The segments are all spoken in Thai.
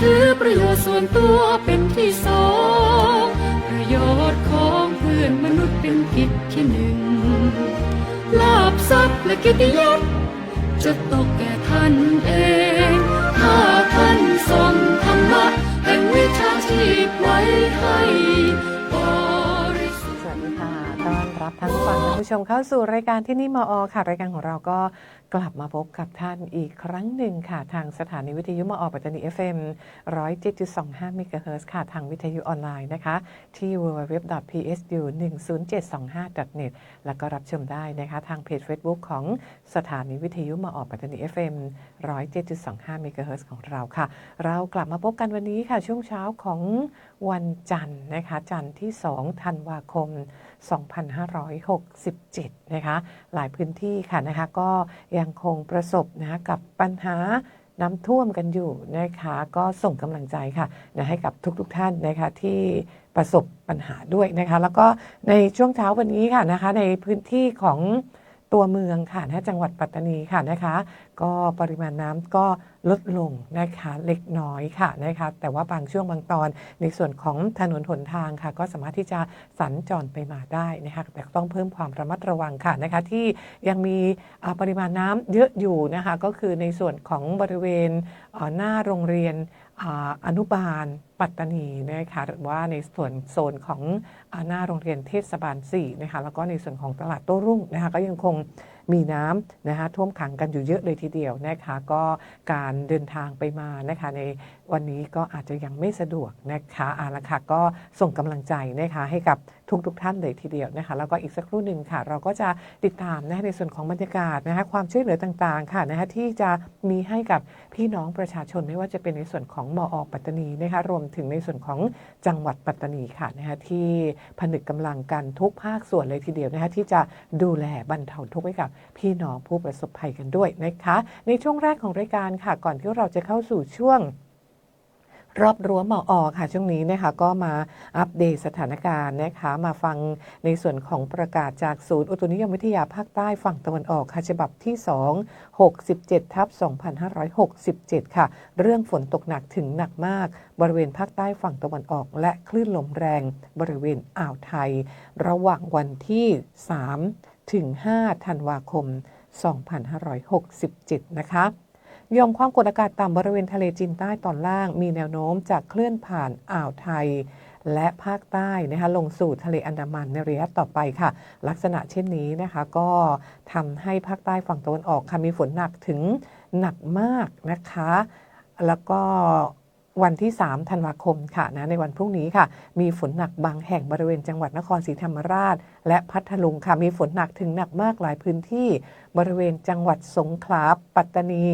ถือประโยชน์ส่วนตัวเป็นที่สอง ประโยชน์ของเพื่อนมนุษย์เป็นกิจที่หนึ่ง ลาบทรัพย์และกิตยศจะตกแก่ท่านเอง ถ้าท่านทรงธรรมะแห่งวิชาชีพไว้ให้บริสุทธิ์สวัสดีค่ะ ต้อนรับทั้งฟังท่านผู้ชมเข้าสู่รายการที่นี่มอค่ะ รายการของเราก็ กลับมาพบกับท่านอีกครั้งหนึ่งค่ะ ทางสถานีวิทยุมาออกปัตตานี FM 107.25เมกะเฮิรตซ์ค่ะ ทางวิทยุออนไลน์นะคะ ที่ www.psu10725.net แล้วก็รับชมได้นะคะ ทางเพจ Facebook ของสถานีวิทยุมาออกปัตตานี FM 107.25เมกะเฮิรตซ์ของเราค่ะ เรากลับมาพบกันวันนี้ค่ะ ช่วงเช้าของวันจันทร์นะคะ จันทร์ที่ 2 ธันวาคม 2567 นะคะ หลายพื้นที่ค่ะนะคะ ก็ยังคงประสบนะคะกับปัญหาน้ำท่วมกันอยู่นะคะก็ส่งกำลังใจค่ะนะให้กับทุกๆทท่านนะคะที่ประสบปัญหาด้วยนะคะ แล้วก็ในช่วงเช้าวันนี้ค่ะนะคะในพื้นที่ของ ตัวเมืองค่ะนะจังหวัดปัตตานีค่ะนะคะ ก็ปริมาณน้ำก็ลดลงนะคะเล็กน้อยค่ะนะคะแต่ว่าบางช่วงบางตอนในส่วนของถนนหนทางค่ะ ก็สามารถที่จะสัญจรไปมาได้นะคะแต่ต้องเพิ่มความระมัดระวังค่ะนะคะที่ยังมีปริมาณน้ำเยอะอยู่นะคะก็คือในส่วนของบริเวณหน้าโรงเรียน อนุบาลปัตตานีนะคะหรือว่าในส่วนโซนของอหน้าโรงเรียนเทศบาล4นะคะแล้วก็ในส่วนของตลาดโต้รุ่งนะคะก็ยังคง มีน้ำนะคะท่วมขังกันอยู่เยอะเลยทีเดียวนะคะก็การเดินทางไปมานะคะในวันนี้ก็อาจจะยังไม่สะดวกนะคะอาละค่ะก็ส่งกำลังใจนะคะให้กับทุกๆทท่านเลยทีเดียวนะคะแล้วก็อีกสักครู่หนึ่งค่ะ เราก็จะติดตามนะคะในส่วนของบรรยากาศนะคะความช่วยเหลือต่างๆค่ะนะคะที่จะมีให้กับพี่น้องประชาชนไม่ว่าจะเป็นในส่วนของมอปัตตานีนะคะรวมถึงในส่วนของจังหวัดปัตตานีค่ะนะคะที่ผนึกกำลังกันทุกภาคส่วนเลยทีเดียวนะคะที่จะดูแลบรรเทาทุกข์ให้กับพี่น้องผู้ประสบภัยกันด้วยนะคะ ในช่วงแรกของรายการค่ะ ก่อนที่เราจะเข้าสู่ช่วงรอบรั้วมออค่ะ ช่วงนี้นะคะก็มาอัปเดตสถานการณ์นะคะ มาฟังในส่วนของประกาศจากศูนย์อุตุนิยมวิทยาภาคใต้ฝั่งตะวันออกค่ะฉบับที่ 2 67ทับ2567 ค่ะ เรื่องฝนตกหนักถึงหนักมาก บริเวณภาคใต้ฝั่งตะวันออก และคลื่นลมแรงบริเวณอ่าวไทย ระหว่างวันที่ 3 ถึง 5 ธันวาคม 2567 นะคะยอมความกดอากาศต่ำบริเวณทะเลจีนใต้ตอนล่าง มีแนวโน้มจะเคลื่อนผ่านอ่าวไทย และภาคใต้นะคะลงสู่ทะเลอันดามันในระยะต่อไปค่ะ ลักษณะเช่นนี้นะคะก็ทำให้ภาคใต้ฝั่งตะวันออกค่ะมีฝนหนักถึงหนักมากนะคะ แล้วก็ วันที่ 3 ธันวาคมค่ะนะในวันพรุ่งนี้ค่ะ มีฝนหนักบางแห่งบริเวณจังหวัดนครศรีธรรมราช และพัทลุงค่ะ มีฝนหนักถึงหนักมากหลายพื้นที่ บริเวณจังหวัดสงขลาปัตตานี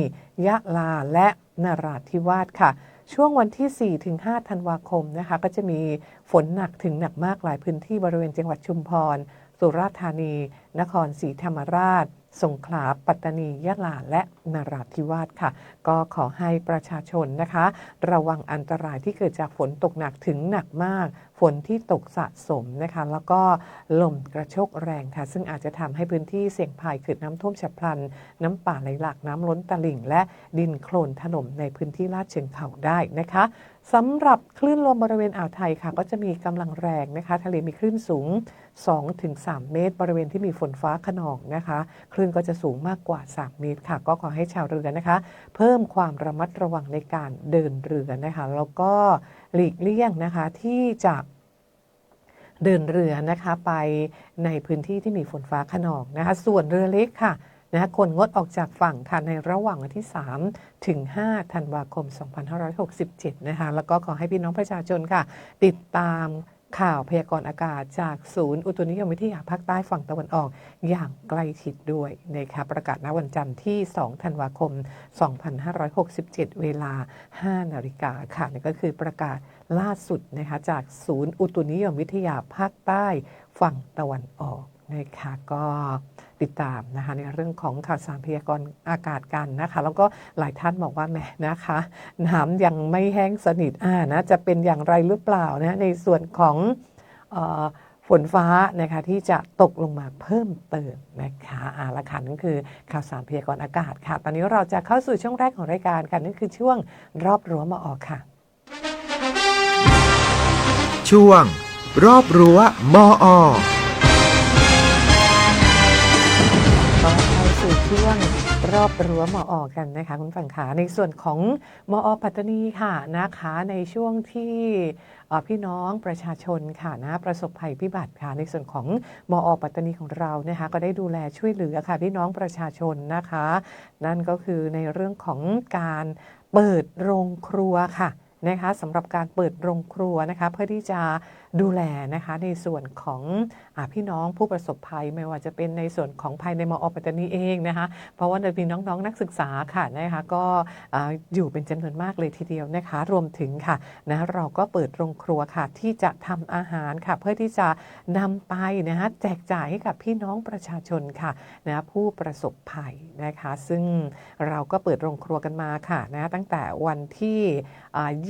ยะลาและนราธิวาสค่ะช่วงวันที่4-5ธันวาคมนะคะก็จะมีฝนหนักถึงหนักมากหลายพื้นที่บริเวณจังหวัดชุมพร สุราษฎร์ธานี นครศรีธรรมราช สงขลา ปัตตานี ยะลา และนราธิวาสค่ะ ก็ขอให้ประชาชนนะคะ ระวังอันตรายที่เกิดจากฝนตกหนักถึงหนักมาก ฝนที่ตกสะสมนะคะ แล้วก็ลมกระโชกแรงค่ะ ซึ่งอาจจะทำให้พื้นที่เสี่ยงภัยเกิดน้ำท่วมฉับพลัน น้ำป่าไหลหลากน้ำล้นตลิ่ง และดินโคลนถล่มในพื้นที่ลาดเชิงเขาได้นะคะ สำหรับคลื่นลมบริเวณอ่าวไทยค่ะ ก็จะมีกำลังแรงนะคะ ทะเลมีคลื่นสูง 2-3 เมตร บริเวณที่มีฝนฟ้าขนองนะคะ คลื่นก็จะสูงมากกว่า 3 เมตรค่ะ ก็ขอให้ชาวเรือนะคะ เพิ่มความระมัดระวังในการเดินเรือนะคะ แล้วก็หลีกเลี่ยงนะคะที่จะเดินเรือนะคะไปในพื้นที่ที่มีฝนฟ้าขนองนะคะ ส่วนเรือเล็กค่ะ นะคะคนงดออกจากฝั่งค่ะในระหว่างวันที่ 3 ถึง 5 ธันวาคม 2567 นะคะ แล้วก็ขอให้พี่น้องประชาชนค่ะ ติดตามข่าวพยากรณ์อากาศจากศูนย์อุตุนิยมวิทยาภาคใต้ฝั่งตะวันออกอย่างใกล้ชิดด้วยนะคะประกาศณวันจันทร์ที่ 2 ธันวาคม 2567 เวลา 5 นาฬิกาค่ะนี่ก็คือประกาศล่าสุดนะคะจากศูนย์อุตุนิยมวิทยาภาคใต้ฝั่งตะวันออก นะคะก็ติดตามนะคะในเรื่องของข่าวสารพยากรณ์อากาศกันนะคะ แล้วก็หลายท่านบอกว่าแหมนะคะน้ำยังไม่แห้งสนิทอ่านะจะเป็นอย่างไรหรือเปล่านะในส่วนของฝนฟ้านะคะที่จะตกลงมาเพิ่มเติมนะคะอ่าละค่ะนั่นคือข่าวสารพยากรณ์อากาศค่ะ ตอนนี้เราจะเข้าสู่ช่วงแรกของรายการกันนั่นคือช่วงรอบรั้วมาออกค่ะ ช่วง รอบรั้วมอก็ รอบรั้วมออกันนะคะคุณฝั่งขาในส่วนของมอปัตตานีค่ะนะคะในช่วงที่พี่น้องประชาชนค่ะนะประสบภัยพิบัติค่ะในส่วนของมอปัตตานีของเรานะคะก็ได้ดูแลช่วยเหลือค่ะพี่น้องประชาชนนะคะ นั่นก็คือในเรื่องของการเปิดโรงครัวค่ะ นะคะสำหรับการเปิดโรงครัวนะคะเพื่อที่จะดูแลนะคะในส่วนของอพี่น้องผู้ประสบภัย ไม่ว่าจะเป็นในส่วนของภายในมอปัตตานีเองนะคะเพราะว่าจะมีน้องๆนนักศึกษาค่ะนะคะก็อ่าอยู่เป็นจำนวนมากเลยทีเดียวนะคะรวมถึงค่ะนะเราก็เปิดโรงครัวค่ะที่จะทำอาหารค่ะเพื่อที่จะนำไปนะคะแจกจ่ายให้กับพี่น้องประชาชนค่ะนะผู้ประสบภัยนะคะซึ่งเราก็เปิดโรงครัวกันมาค่ะนะตั้งแต่วันที่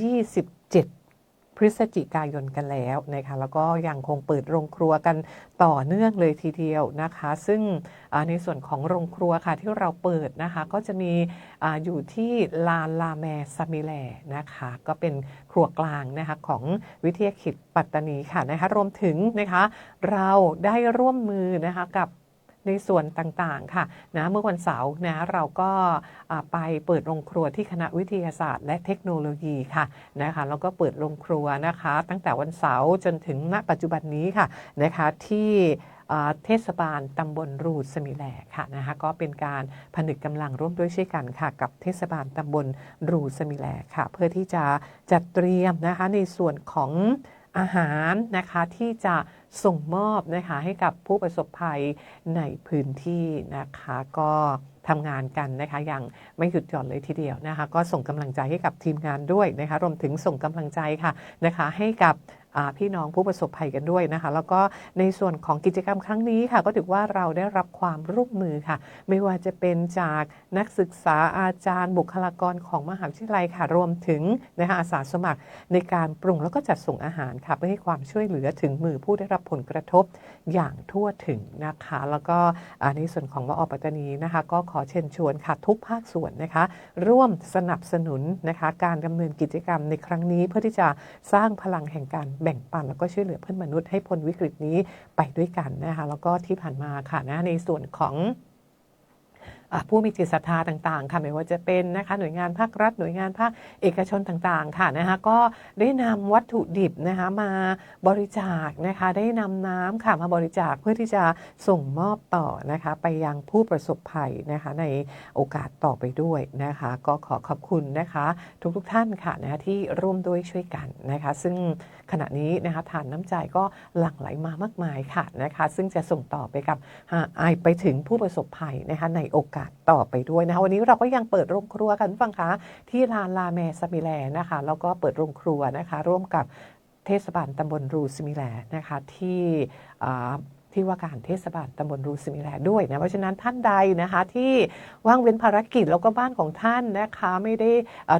27พฤศจิกายนกันแล้วนะคะแล้วก็ยังคงเปิดโรงครัวกันต่อเนื่องเลยทีเดียวนะคะ ซึ่งในส่วนของโรงครัวค่ะที่เราเปิดนะคะก็จะมีออยู่ที่ลานลาแมซามิแลนะคะก็เป็นครัวกลางนะคะของวิทยาเขตปัตตานีค่ะนะคะรวมถึงนะคะเราได้ร่วมมือนะคะกับ ในส่วนต่างๆค่ะนะเมื่อวันเสาร์นะเราก็ไปเปิดโรงครัวที่คณะวิทยาศาสตร์ และเทคโนโลยีค่ะนะคะแล้วก็เปิดโรงครัวนะคะ ตั้งแต่วันเสาร์จนถึงณปัจจุบันนี้ค่ะนะคะที่เทศบาลตำบลรูดสมิแลค่ะนะคะก็เป็นการผนึกกำลังร่วมด้วยช่วยกันค่ะ กับเทศบาลตำบลรูดสมิแลค่ะ เพื่อที่จะจัดเตรียมนะคะในส่วนของ อาหารนะคะที่จะส่งมอบนะคะให้กับผู้ประสบภัยในพื้นที่นะคะก็ทำงานกันนะคะอย่างไม่หยุดหย่อนเลยทีเดียวนะคะ ก็ส่งกำลังใจให้กับทีมงานด้วยนะคะรวมถึงส่งกำลังใจค่ะนะคะให้กับ พี่น้องผู้ประสบภัยกันด้วยนะคะ แล้วก็ในส่วนของกิจกรรมครั้งนี้ค่ะ ก็ถือว่าเราได้รับความร่วมมือค่ะ ไม่ว่าจะเป็นจากนักศึกษาอาจารย์ บุคลากรของมหาวิทยาลัยค่ะ รวมถึงนะคะอาสาสมัครในการปรุงแล้วก็จัดส่งอาหารค่ะเพื่อให้ความช่วยเหลือถึงมือผู้ได้รับผลกระทบอย่างทั่วถึงนะคะ แล้วก็ในส่วนของวอปัตตานีนะคะ ก็ขอเชิญชวนค่ะทุกภาคส่วนนะคะ ร่วมสนับสนุนนะคะ การดำเนินกิจกรรมในครั้งนี้เพื่อที่จะสร้างพลังแห่งการแแบ่งปันแล้วก็ช่วยเหลือเพื่อนมนุษย์ให้พ้นวิกฤตนี้ไปด้วยกันนะคะแล้วก็ที่ผ่านมาค่ะนะในส่วนของ ผู้มีจิตศรัทธาต่างๆค่ะไม่ว่าจะเป็นนะคะหน่วยงานภาครัฐ หน่วยงานภาคเอกชนต่างๆค่ะนะคะก็ได้นำวัตถุดิบนะคะมาบริจาคนะคะได้นำน้ำค่ะมาบริจาคเพื่อที่จะส่งมอบต่อนะคะไปยังผู้ประสบภัยนะคะในโอกาสต่อไปด้วยนะคะ ก็ขอขอบคุณนะคะทุกๆท่านค่ะนะคะที่ร่วมด้วยช่วยกันนะคะ ซึ่งขณะนี้นะคะฐานน้ำใจก็หลั่งไหลมามากมายค่ะนะคะ ซึ่งจะส่งต่อไปกับอ่าไอไปถึงผู้ประสบภัยนะคะในโอกาสต่อไปด้วยนะคะวันนี้เราก็ยังเปิดโรงครัวกันฟังคะที่ลานลาเมสมิแลนะคะแล้วก็เปิดโรงครัวนะคะ ร่วมกับเทศบาลตำบลรูสมิแลนะคะที่ ที่ว่าการเทศบาลตำบลรูสมิแลด้วยนะเพราะฉะนั้นท่านใดนะคะที่ว่างเว้นภารกิจแล้วก็บ้านของท่านนะคะไม่ได้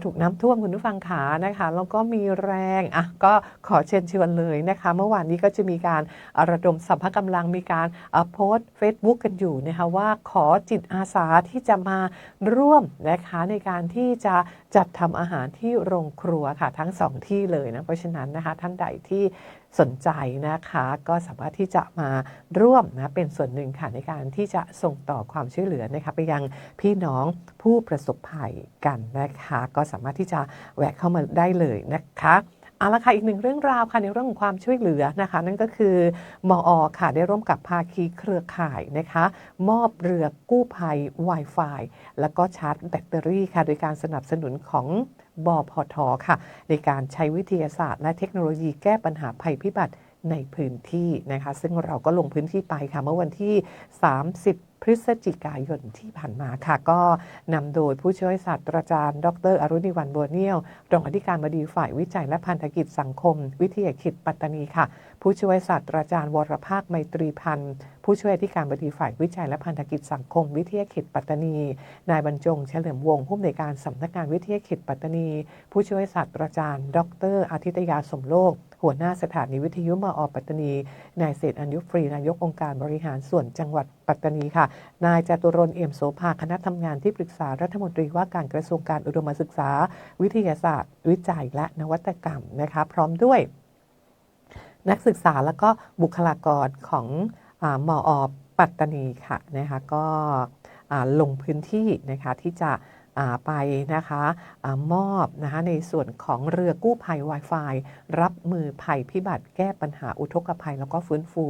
ถูกน้ำท่วมคุณผู้ฟังขานะคะแล้วก็มีแรงอะก็ขอเชิญชวนเลยนะคะ เมื่อวานนี้ก็จะมีการระดมสัพพะกำลังมีการโพสต์เฟซบุ๊กกันอยู่นะคะว่าขอจิตอาสาที่จะมาร่วมนะคะในการที่จะจัดทำอาหารที่โรงครัวค่ะทั้งสองที่เลยนะเพราะฉะนั้นนะคะท่านใดที่สนใจนะคะ ก็สามารถที่จะมาร่วมนะเป็นส่วนหนึ่งค่ะในการที่จะส่งต่อความช่วยเหลือนะคะไปยังพี่น้องผู้ประสบภัยกันนะคะ ก็สามารถที่จะแวะเข้ามาได้เลยนะคะ เอาละค่ะอีกหนึ่งเรื่องราวค่ะในเรื่องของความช่วยเหลือนะคะ นั่นก็คือมออค่ะได้ร่วมกับภาคีเครือข่ายนะคะ มอบเรือกู้ภัย Wi-Fi แล้วก็ชาร์จแบตเตอรี่ค่ะ โดยการสนับสนุนของบอพทค่ะ ในการใช้วิทยาศาสตร์ และเทคโนโลยีแก้ปัญหาภัยพิบัติในพื้นที่นะคะ ซึ่งเราก็ลงพื้นที่ไปค่ะ เมื่อวันที่ 30 ฤศจิกายนที่ผ่านมาค่ะ ก็นำโดยผู้ช่วยศาสตราจารย์ ดรอรุณิวันบัวเนียวรองอธิการบดีฝ่ายวิจัยและพันธกิจสังคม วิทยาเขตปัตตานีค่ะ ผู้ช่วยศาสตราจารย์วรภาคไมตรีพันธ์ผู้ช่วยอธิการบดีฝ่ายวิจัยและพันธกิจสังคม วิทยาเขตปัตตานี นายบรรจงเฉลิมวงศ์ผู้อำนวยการสำนักงานวิทยาเขตปัตตานี ผู้ช่วยศาสตราจารย์ ดรอาทิตยาสมโลก หัวหน้าสถานีวิทยุมอปัตตานี นายเศรษฐ์อัญยุฟรี นายกองค์การบริหารส่วนจังหวัดปัตตานีค่ะ นายจตุรนเอี่ยมโสภาคณะทำงานที่ปรึกษารัฐมนตรีว่าการกระทรวงการอุดมศึกษา วิทยาศาสตร์ วิจัยและนวัตกรรมนะคะพร้อมด้วย นักศึกษาแล้วก็บุคลากรของอมอปัตตานีค่ะนะคะก็ลงพื้นที่นะคะที่จะ ไปนะคะอมอบนะคะในส่วนของเรือกู้ภัย Wi-Fi รับมือภัยพิบัติแก้ปัญหาอุทกภัย แล้วก็ฟื้นฟู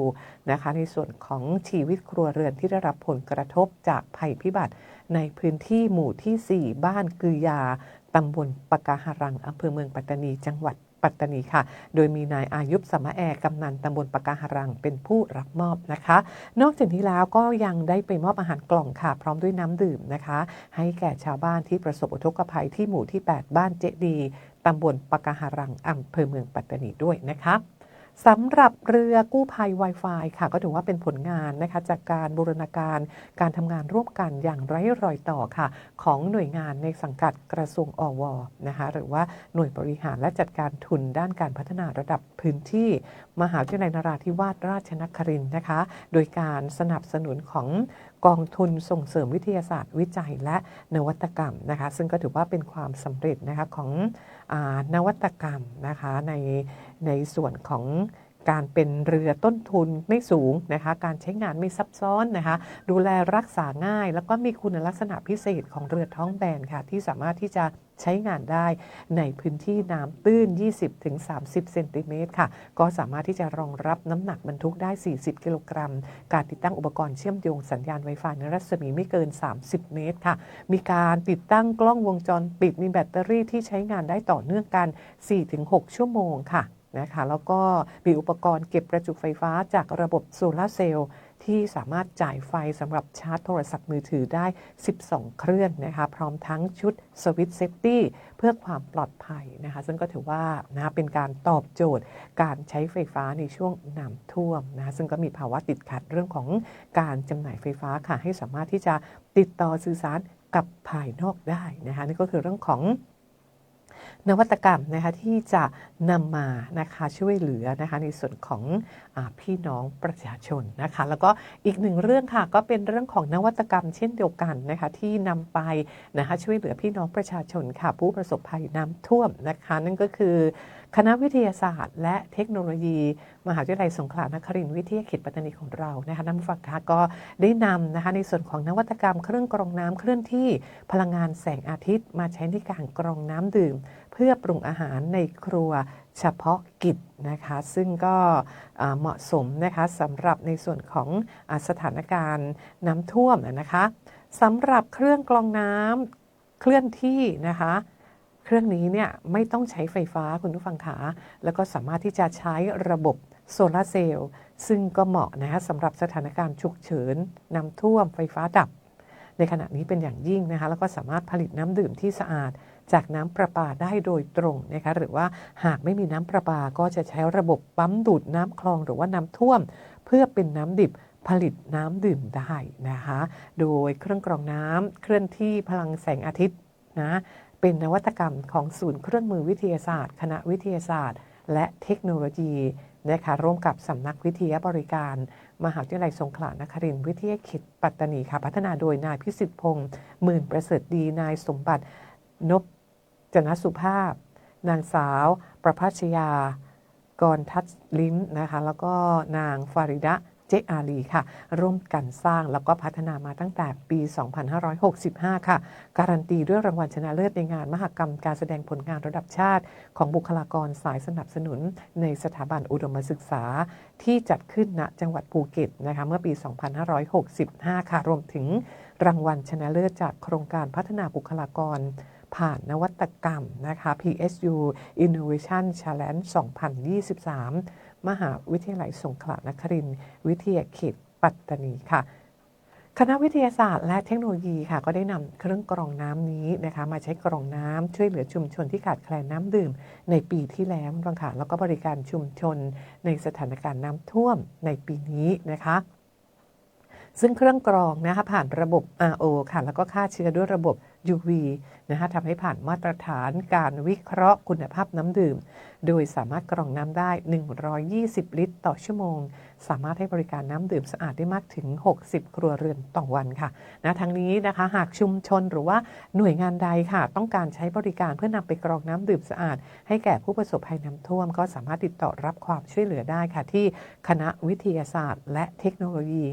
นะคะในส่วนของชีวิตครัวเรือนที่ได้รับผลกระทบจากภัยพิบัติ ในพื้นที่หมู่ที่ 4 บ้านกือยาตำบลปะกาหารังอำเภอเมืองปัตตานีจังหวัด ปัตตานีค่ะ โดยมีนายอายุบสมะแอกำนันตำบลปะกาหารังเป็นผู้รับมอบนะคะ นอกจากนี้แล้วก็ยังได้ไปมอบอาหารกล่องค่ะ พร้อมด้วยน้ำดื่มนะคะ ให้แก่ชาวบ้านที่ประสบอุทกภัยที่หมู่ที่ 8 บ้านเจดีตำบลปะกาหารังอำเภอเมืองปัตตานีด้วยนะคะ สำหรับเรือกู้ภัย Wi-Fi ค่ะ ก็ถือว่าเป็นผลงานนะคะจากการบูรณาการการทำงานร่วมกันอย่างไร้รอยต่อค่ะ ของหน่วยงานในสังกัดกระทรวงอวนะคะหรือว่าหน่วยบริหารและจัดการทุนด้านการพัฒนาระดับพื้นที่ มหาวิทยาลัยนราธิวาสราชนครินนะคะ โดยการสนับสนุนของกองทุนส่งเสริมวิทยาศาสตร์วิจัยและนวัตกรรมนะคะ ซึ่งก็ถือว่าเป็นความสำเร็จนะคะของ นวัตกรรมนะคะในในส่วนของการเป็นเรือต้นทุนไม่สูงนะคะ การใช้งานไม่ซับซ้อนนะคะ ดูแลรักษาง่าย แล้วก็มีคุณลักษณะพิเศษของเรือท้องแบนค่ะ ที่สามารถที่จะ ใช้งานได้ในพื้นที่น้ำตื้น 20-30 เซนติเมตรค่ะ ก็สามารถที่จะรองรับน้ำหนักบรรทุกได้ 40 กิโลกรัม การติดตั้งอุปกรณ์เชื่อมโยงสัญญาณ Wi-Fi ในรัศมีไม่เกิน 30 เมตรค่ะ มีการติดตั้งกล้องวงจรปิด มีแบตเตอรี่ที่ใช้งานได้ต่อเนื่องกัน 4-6 ชั่วโมงค่ะนะคะแล้วก็มีอุปกรณ์เก็บประจุไฟฟ้าจากระบบโซลาร์เซลล์ ที่สามารถจ่ายไฟสำหรับชาร์จโทรศัพท์มือถือได้ 12 เครื่องนะคะ พร้อมทั้งชุดสวิตเซฟตี้เพื่อความปลอดภัยนะคะ ซึ่งก็ถือว่านะเป็นการตอบโจทย์ การใช้ไฟฟ้าในช่วงน้ำท่วมนะคะซึ่งก็มีภาวะติดขัดเรื่องของการจำหน่ายไฟฟ้าค่ะ ให้สามารถที่จะติดต่อสื่อสารกับภายนอกได้นะคะนี่ก็คือเรื่องของ นวัตกรรมนะคะที่จะนำมานะคะช่วยเหลือนะคะในส่วนของอพี่น้องประชาชนนะคะแล้วก็อีกหนึ่งเรื่องค่ะก็เป็นเรื่องของนวัตกรรมเช่นเดียวกันนะคะที่นำไปนะคะช่วยเหลือพี่น้องประชาชนค่ะผู้ประสบภัยน้ำท่วมนะคะนั่นก็คือ คณะวิทยาศาสตร์ และเทคโนโลยี มหาวิทยาลัยสงขลานครินทร์วิทยาเขตปัตตานีของเรานะคะนักฟังคะก็ได้นำนะคะในส่วนของนวัตกรรมเครื่องกรองน้ำเคลื่อนที่พลังงานแสงอาทิตย์ มาใช้ในการกรองน้ำดื่ม เพื่อปรุงอาหารในครัวเฉพาะกิจนะคะซึ่งก็เหมาะสมนะคะสำหรับในส่วนของอสถานการณ์น้ำท่วมนะคะสำหรับเครื่องกรองน้ำเคลื่อนที่นะคะ เครื่องนี้เนี่ยไม่ต้องใช้ไฟฟ้าคุณผู้ฟังขาแล้วก็สามารถที่จะใช้ระบบโซลาเซลล์ซึ่งก็เหมาะนะคะสำหรับสถานการณ์ฉุกเฉินน้ำท่วมไฟฟ้าดับ ในขณะนี้เป็นอย่างยิ่งนะคะแล้วก็สามารถผลิตน้ำดื่มที่สะอาด จากน้ำประปาได้โดยตรงนะคะหรือว่าหากไม่มีน้ำประปาก็จะใช้ระบบปั๊มดูดน้ำคลองหรือว่าน้ำท่วม เพื่อเป็นน้ำดิบผลิตน้ำดื่มได้นะคะ โดยเครื่องกรองน้ำเคลื่อนที่พลังแสงอาทิตย์นะ เป็นนวัตกรรมของศูนย์เครื่องมือวิทยาศาสตร์ คณะวิทยาศาสตร์ และเทคโนโลยีนะคะร่วมกับสำนักวิทยาบริการ มหาวิทยาลัยสงขลานครินทร์วิทยาเขตปัตตานีค่ะพัฒนาโดยนายพิสิทธิพงศ์หมื่นประเสริฐดีนายสมบัตินพจนสุภาพ นางสาว ประพัชยากรทัศลิ้มนะคะแล้วก็นางฟาริดะ เจอาลีค่ะ ร่วมกันสร้างแล้วก็พัฒนามาตั้งแต่ปี 2565 ค่ะ การันตีด้วยรางวัลชนะเลิศในงานมหกรรมการแสดงผลงานระดับชาติ ของบุคลากรสายสนับสนุน ในสถาบันอุดมศึกษา ที่จัดขึ้นณจังหวัดภูเก็ตนะคะเมื่อปี 2565 ค่ะรวมถึงรางวัลชนะเลิศจากโครงการพัฒนาบุคลากรผ่านนวัตกรรมนะคะ PSU Innovation Challenge 2023 มหาวิทยาลัยสงขลานครินทร์วิทยาเขตปัตตานีค่ะคณะวิทยาศาสตร์และเทคโนโลยีค่ะ ก็ได้นำเครื่องกรองน้ำนี้นะคะ มาใช้กรองน้ำช่วยเหลือชุมชนที่ขาดแคลนน้ำดื่ม ในปีที่แล้วบางค่ะแล้วก็บริการชุมชนในสถานการณ์น้ำท่วมในปีนี้นะคะ ซึ่งเครื่องกรองนะคะผ่านระบบ RO ค่ะ แล้วก็ฆ่าเชื้อด้วยระบบ UV นะคะทำให้ผ่านมาตรฐานการวิเคราะห์คุณภาพน้ำดื่ม โดยสามารถกรองน้ำได้ 120 ลิตร ต่อชั่วโมง สามารถให้บริการน้ำดื่มสะอาดได้มากถึง 60 ครัวเรือนต่อวันค่ะนะทั้งนี้นะคะหากชุมชนหรือว่าหน่วยงานใดค่ะ ต้องการใช้บริการเพื่อนำไปกรองน้ำดื่มสะอาด ให้แก่ผู้ประสบภัยน้ำท่วม ก็สามารถติดต่อรับความช่วยเหลือได้ค่ะ ที่คณะวิทยาศาสตร์ และเทคโนโลยี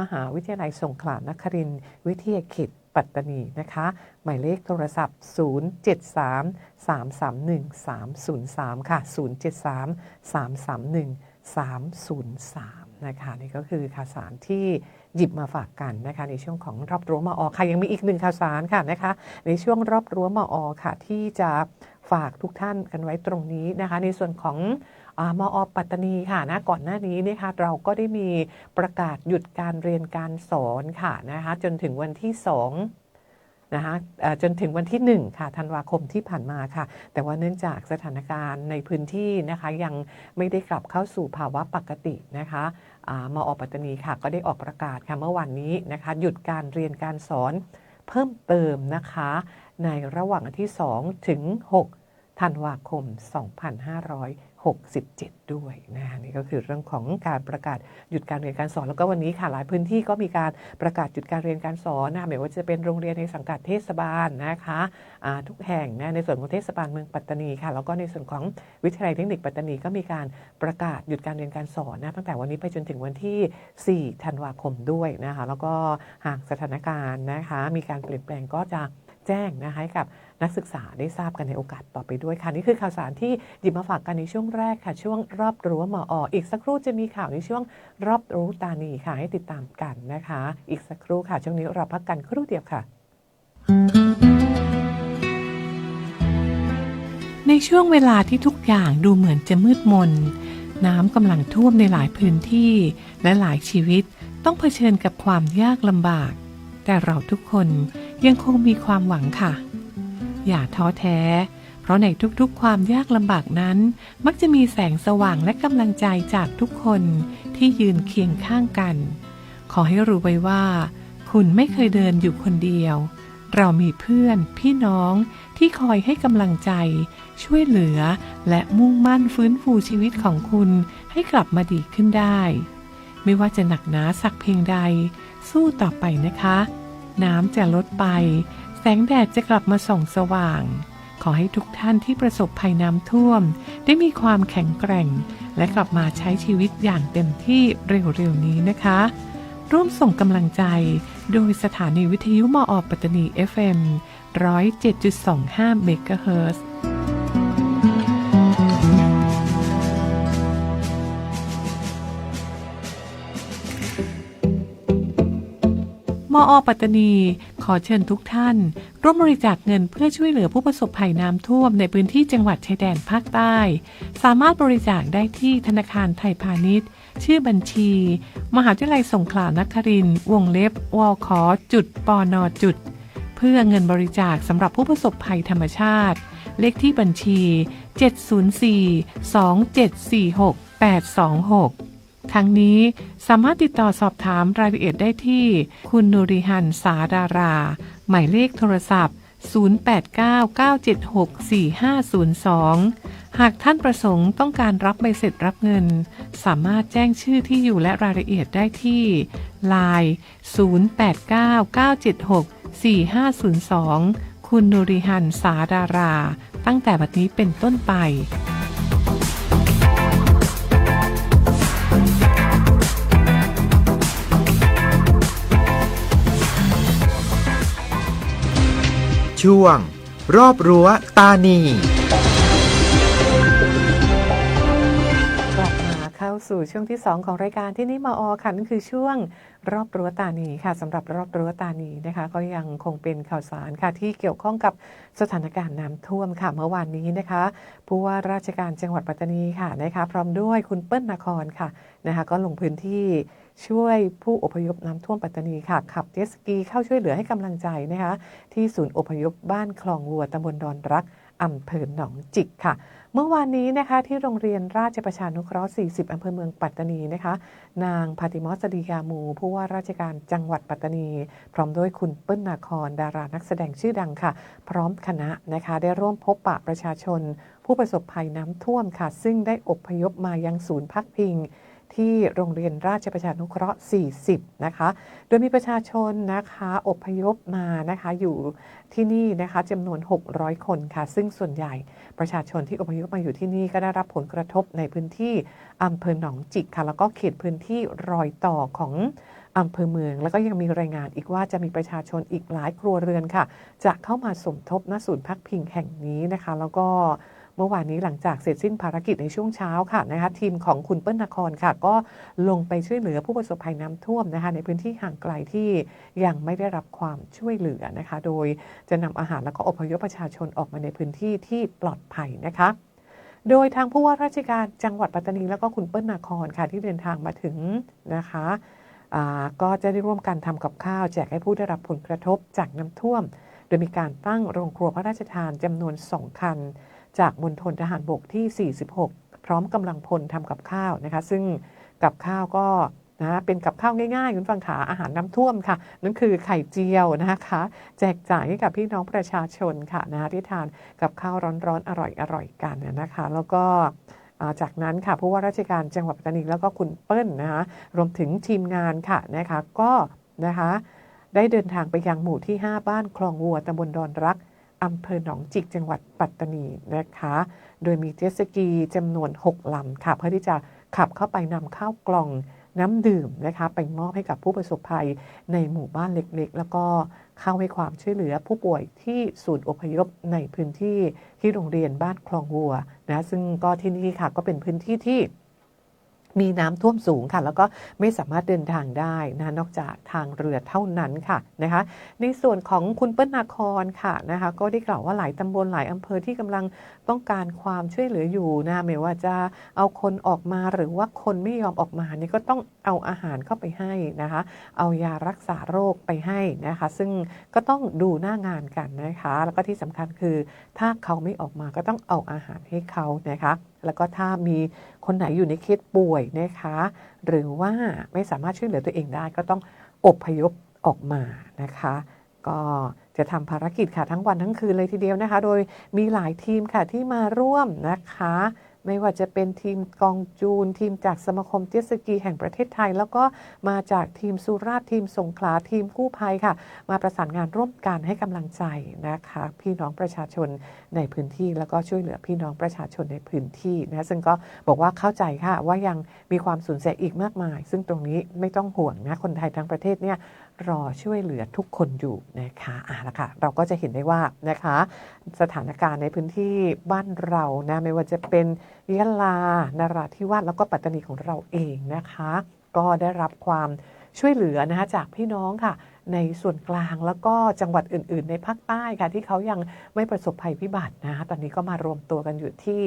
มหาวิทยาลัยสงขลานครินทร์วิทยาเขต ปัตตานีนะคะ หมายเลขโทรศัพท์ 073 331 303 ค่ะ 073 331 303 นะคะนี่ก็คือข่าวสารที่หยิบมาฝากกันนะคะในช่วงของรอบรั้วมอค่ะ ยังมีอีกหนึ่งข่าวสารค่ะนะคะ ในช่วงรอบรั้วมอค่ะ ที่จะฝากทุกท่านกันไว้ตรงนี้นะคะ ในส่วนของ มอปัตตานีค่ะนะก่อนหน้านี้นะคะเราก็ได้มีประกาศหยุดการเรียนการสอนค่ะนะคะจนถึงวันที่ 2นะคะจนถึงวันที่ 1 ค่ะธันวาคมที่ผ่านมาค่ะ แต่ว่าเนื่องจากสถานการณ์ในพื้นที่นะคะยังไม่ได้กลับเข้าสู่ภาวะปกตินะคะอมอปัตตานีค่ะ ก็ได้ออกประกาศค่ะเมื่อวันนี้นะคะหยุดการเรียนการสอนเพิ่มเติมนะคะ ในระหว่างที่ 2 ถึง 6 ธันวาคม 67 ด้วยนะคะนี่ก็คือเรื่องของการประกาศหยุดการเรียนการสอน แล้วก็วันนี้ค่ะหลายพื้นที่ก็มีการประกาศหยุดการเรียนการสอนนะไม่ว่าจะเป็นโรงเรียนในสังกัดเทศบาลนะคะทุกแห่งนะในส่วนของเทศบาลเมืองปัตตานีค่ะแล้วก็ในส่วนของวิทยาลัยเทคนิคปัตตานีก็มีการประกาศหยุดการเรียนการสอนนะตั้งแต่วันนี้ไปจนถึงวันที่ 4 ธันวาคมด้วยนะคะแล้วก็หากสถานการณ์นะคะมีการเปลี่ยนแปลงก็จะแจ้งนะคะให้กับ นักศึกษาได้ทราบกันในโอกาสต่อไปด้วยค่ะนี่คือข่าวสารที่หยิบมาฝากกันในช่วงแรกค่ะ ช่วงรอบรั้วมออีกสักครู่จะมีข่าวในช่วงรอบรู้ตานีค่ะให้ติดตามกันนะคะ อีกสักครู่ค่ะช่วงนี้เราพักกันครู่เดียวค่ะ ในช่วงเวลาที่ทุกอย่างดูเหมือนจะมืดมน น้ำกำลังท่วมในหลายพื้นที่และหลายชีวิตต้องเผชิญกับความยากลำบาก แต่เราทุกคนยังคงมีความหวังค่ะ อย่าท้อแท้ เพราะในทุกๆ ความยากลำบากนั้น มักจะมีแสงสว่างและกำลังใจจากทุกคนที่ยืนเคียงข้างกัน ขอให้รู้ไว้ว่า คุณไม่เคยเดินอยู่คนเดียว เรามีเพื่อน พี่น้องที่คอยให้กำลังใจ ช่วยเหลือและมุ่งมั่นฟื้นฟูชีวิตของคุณให้กลับมาดีขึ้นได้ ไม่ว่าจะหนักหนาสักเพียงใด สู้ต่อไปนะคะ น้ำจะลดไป แสงแดดจะกลับมาส่องสว่าง ขอให้ทุกท่านที่ประสบภัยน้ำท่วม ได้มีความแข็งแกร่ง และกลับมาใช้ชีวิตอย่างเต็มที่เร็วๆนี้นะคะ ร่วมส่งกำลังใจ โดยสถานีวิทยุมอปัตตานี FM 107.25เมกะเฮิร์ อปัตตานี ขอเชิญทุกท่าน ร่วมบริจาคเงินเพื่อช่วยเหลือผู้ประสบภัยน้ำท่วมในพื้นที่จังหวัดชายแดนภาคใต้ สามารถบริจาคได้ที่ธนาคารไทยพาณิชย์ ชื่อบัญชี มหาวิทยาลัยสงขลานครินทร์วงเล็บวคจุดปอนอจุด เพื่อเงินบริจาคสำหรับผู้ประสบภัยธรรมชาติ เลขที่บัญชี 704 2746 826 ทั้งนี้ สามารถติดต่อสอบถามรายละเอียดได้ที่ คุณนูริฮันสาดารา หมายเลขโทรศัพท์ 0899764502 หากท่านประสงค์ต้องการรับใบเสร็จรับเงิน สามารถแจ้งชื่อที่อยู่และรายละเอียดได้ที่ Line 0899764502 คุณนูริฮันสาดารา ตั้งแต่บัดนี้เป็นต้นไป ช่วง รอบรั้วตานี กลับมาเข้าสู่ช่วงที่ 2 ของรายการที่นี่มาออค่ะนั่นคือช่วงรอบรั้วตานีค่ะสำหรับรอบรั้วตานีนะคะ ก็ยังคงเป็นข่าวสารค่ะที่เกี่ยวข้องกับสถานการณ์น้ำท่วมค่ะเมื่อวานนี้นะคะผู้ว่าราชการจังหวัดปัตตานีค่ะนะคะ พร้อมด้วยคุณเปิ้ลนครค่ะนะคะ ก็ลงพื้นที่ ช่วยผู้อพยพน้ำท่วมปัตตานีค่ะ ขับเจสกีเข้าช่วยเหลือให้กำลังใจนะคะที่ศูนย์อพยพบ้านคลองวัวตำบลดอนรักอำเภอหนองจิกค่ะ เมื่อวานนี้นะคะที่โรงเรียนราชประชานุเคราะห์ 40 อำเภอเมืองปัตตานีนะคะ นางพาติมอสดียามู ผู้ว่าราชการจังหวัดปัตตานี พร้อมด้วยคุณเปิ้ลนาคร ดารานักแสดงชื่อดังค่ะ พร้อมคณะนะคะ ได้ร่วมพบปะประชาชน ผู้ประสบภัยน้ำท่วมค่ะ ซึ่งได้อพยพมายังศูนย์พักพิง ที่โรงเรียนราชประชานุเคราะห์ 40 นะคะ โดยมีประชาชนนะคะอพยพมานะคะอยู่ที่นี่นะคะจำนวน 600 คนค่ะ ซึ่งส่วนใหญ่ประชาชนที่อพยพมาอยู่ที่นี่ก็ได้รับผลกระทบในพื้นที่อำเภอหนองจิกค่ะ แล้วก็เขตพื้นที่รอยต่อของอำเภอเมือง แล้วก็ยังมีรายงานอีกว่าจะมีประชาชนอีกหลายครัวเรือนค่ะ จะเข้ามาสมทบณศูนย์พักพิงแห่งนี้นะคะ แล้วก็ เมื่อวานนี้หลังจากเสร็จสิ้นภารกิจในช่วงเช้าค่ะนะคะทีมของคุณเปิ้ลนครค่ะ ก็ลงไปช่วยเหลือผู้ประสบภัยน้ำท่วมนะคะในพื้นที่ห่างไกลที่ยังไม่ได้รับความช่วยเหลือนะคะ โดยจะนำอาหารแล้วก็อพยพประชาชนออกมาในพื้นที่ที่ปลอดภัยนะคะโดยทางผู้ว่าราชการจังหวัดปัตตานีแล้วก็คุณเปิ้ลนาครค่ะที่เดินทางมาถึงนะคะก็จะได้ร่วมกันทำกับข้าวแจกให้ผู้ได้รับผลกระทบจากน้ำท่วม โดยมีการตั้งโรงครัวพระราชทานจำนวน2คัน จากมณฑลทหารบกที่ 46 พร้อมกำลังพลทำกับข้าวนะคะ ซึ่งกับข้าวก็นะเป็นกับข้าวง่ายๆคุณฟังขาอาหารน้ำท่วมค่ะ นั่นคือไข่เจียวนะคะ แจกจ่ายให้กับพี่น้องประชาชนค่ะนะที่ทานกับข้าวร้อนๆอร่อยๆกันนะคะ แล้วก็จากนั้นค่ะผู้ว่าราชการจังหวัดปัตตานีแล้วก็คุณเปิ้ลนะคะรวมถึงทีมงานค่ะนะคะก็นะคะได้เดินทางไปยังหมู่ที่ 5 บ้านคลองวัวตำบลดอนรัก อำเภอหนองจิกจังหวัดปัตตานีนะคะ โดยมีเจสกีจำนวน 6ลำค่ะ เพื่อที่จะขับเข้าไปนำข้าวกล่องน้ำดื่มนะคะ ไปมอบให้กับผู้ประสบภัยในหมู่บ้านเล็กๆ แล้วก็เข้าให้ความช่วยเหลือผู้ป่วยที่ศูนย์อพยพในพื้นที่ที่โรงเรียนบ้านคลองวัวนะซึ่งก็ที่นี่ค่ะก็เป็นพื้นที่ที่ มีน้ำท่วมสูงค่ะ แล้วก็ไม่สามารถเดินทางได้นะนอกจากทางเรือเท่านั้นค่ะนะคะ ในส่วนของคุณเปิ้ลนาครค่ะนะคะ ก็ได้กล่าวว่าหลายตำบลหลายอำเภอที่กำลังต้องการความช่วยเหลืออยู่นะไม่ว่าจะเอาคนออกมาหรือว่าคนไม่ยอมออกมานี่ก็ต้องเอาอาหารเข้าไปให้นะคะ เอายารักษาโรคไปให้นะคะ ซึ่งก็ต้องดูหน้างานกันนะคะ แล้วก็ที่สำคัญคือถ้าเขาไม่ออกมาก็ต้องเอาอาหารให้เขานะคะ แล้วก็ถ้ามีคนไหนอยู่ในเคสป่วยนะคะ หรือว่าไม่สามารถช่วยเหลือตัวเองได้ ก็ต้องอบพยพออกมานะคะ ก็จะทำภารกิจค่ะทั้งวันทั้งคืนเลยทีเดียวนะคะ โดยมีหลายทีมค่ะที่มาร่วมนะคะ ไม่ว่าจะเป็นทีมกองจูน ทีมจากสมาคมเจสกีแห่งประเทศไทย แล้วก็มาจากทีมสุราษฎร์ทีมสงขลาทีมกู้ภัยค่ะ มาประสานงานร่วมกันให้กำลังใจนะคะ พี่น้องประชาชนในพื้นที่แล้วก็ช่วยเหลือพี่น้องประชาชนในพื้นที่นะซึ่งก็บอกว่าเข้าใจค่ะว่ายังมีความสูญเสียอีกมากมาย ซึ่งตรงนี้ไม่ต้องห่วงนะคนไทยทั้งประเทศเนี่ย รอช่วยเหลือทุกคนอยู่นะคะอะละค่ะเราก็จะเห็นได้ว่านะคะ สถานการณ์ในพื้นที่บ้านเรานะไม่ว่าจะเป็นยะลานราธิวาสแล้วก็ปัตตานีของเราเองนะคะ ก็ได้รับความช่วยเหลือนะคะจากพี่น้องค่ะ ในส่วนกลางแล้วก็จังหวัดอื่น ๆ ในภาคใต้ค่ะ ที่เขายังไม่ประสบภัยพิบัตินะคะตอนนี้ก็มารวมตัวกันอยู่ที่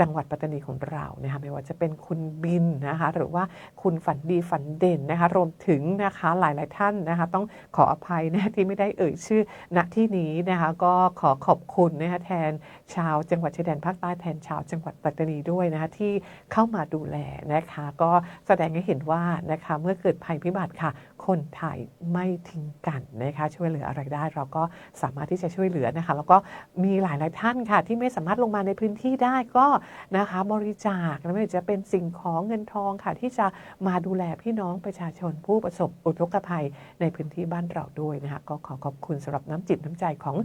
จังหวัดปัตตานีของเรานะคะไม่ว่าจะเป็นคุณบินนะคะหรือว่าคุณฝันดีฝันเด่นนะคะรวมถึงนะคะหลายๆท่านนะคะต้องขออภัยนะที่ไม่ได้เอ่ยชื่อณที่นี้นะคะก็ขอขอบคุณนะคะแทนชาวจังหวัดชายแดนภาคใต้แทนชาวจังหวัดปัตตานีด้วยนะคะที่เข้ามาดูแลนะคะก็แสดงให้เห็นว่านะคะเมื่อเกิดภัยพิบัติค่ะ คนไทยไม่ทิ้งกันนะคะช่วยเหลืออะไรได้เราก็สามารถที่จะช่วยเหลือนะคะแล้วก็มีหลายๆท่านค่ะที่ไม่สามารถลงมาในพื้นที่ได้ก็นะคะบริจาคไม่ว่าจะเป็นสิ่งของเงินทองค่ะที่จะมาดูแลพี่น้องประชาชนผู้ประสบอุทกภัยในพื้นที่บ้านเราด้วยนะคะก็ขอขอบคุณสำหรับน้ำจิตน้ำใจของ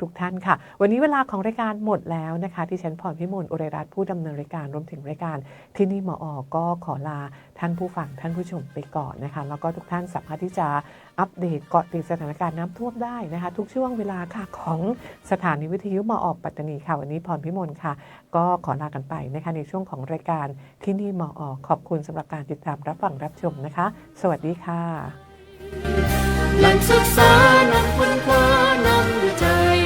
ทุกๆท่านค่ะ วันนี้เวลาของรายการหมดแล้วนะคะที่ฉันพรพิมลอุรรัตน์ผู้ดำเนินรายการรวมถึงรายการที่นี่หมออก็ขอลาท่านผู้ฟังท่านผู้ชมไปก่อนนะคะแล้วก็ทุกท่านสามารถที่จะอัปเดตเกาะติดสถานการณ์น้ำท่วมได้นะคะ ทุกช่วงเวลาค่ะของสถานีวิทยุมออกปัตตานีค่ะ วันนี้พรพิมลค่ะ ก็ขอลากันไปนะคะในช่วงของรายการที่นี่มออขอบคุณสำหรับการติดตามรับฟังรับชมนะคะ สวัสดีค่ะหล่งศึกษานำค้นคว้านำวิจัย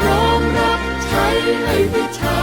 พร้อมรับใช้ให้วิชา